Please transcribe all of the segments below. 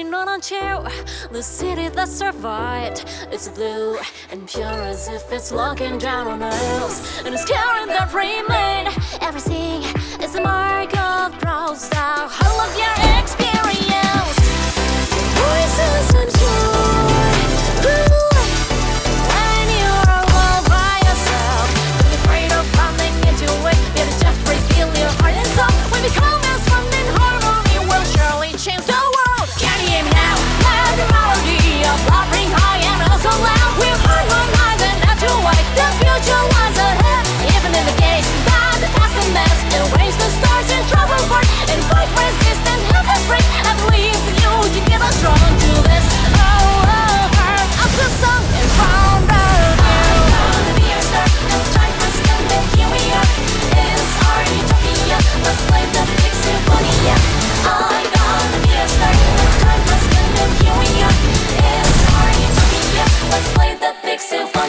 rain on a. The city that survived It's blue and pure as if it's looking down on us. And it's carrying the remain. Everything is a mark of proud style. I love your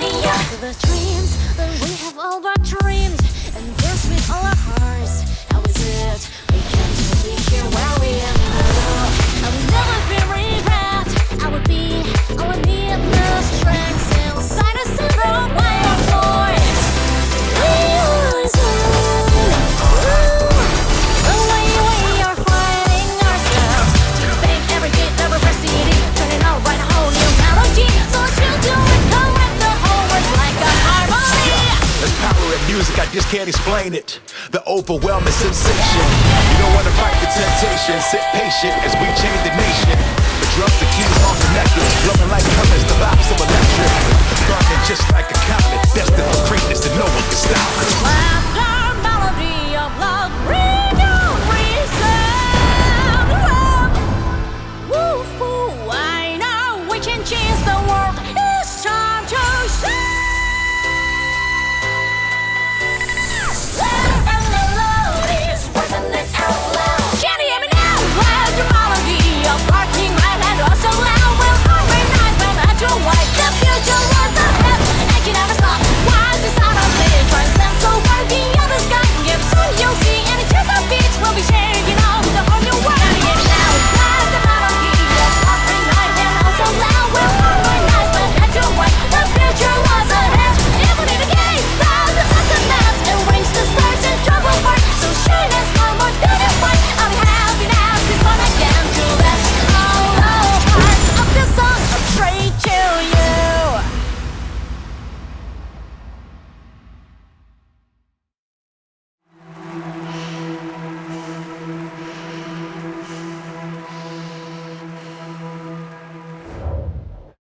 California. just can't explain it. The overwhelming sensation. You don't wanna fight the temptation. Sit patient as we change the nation.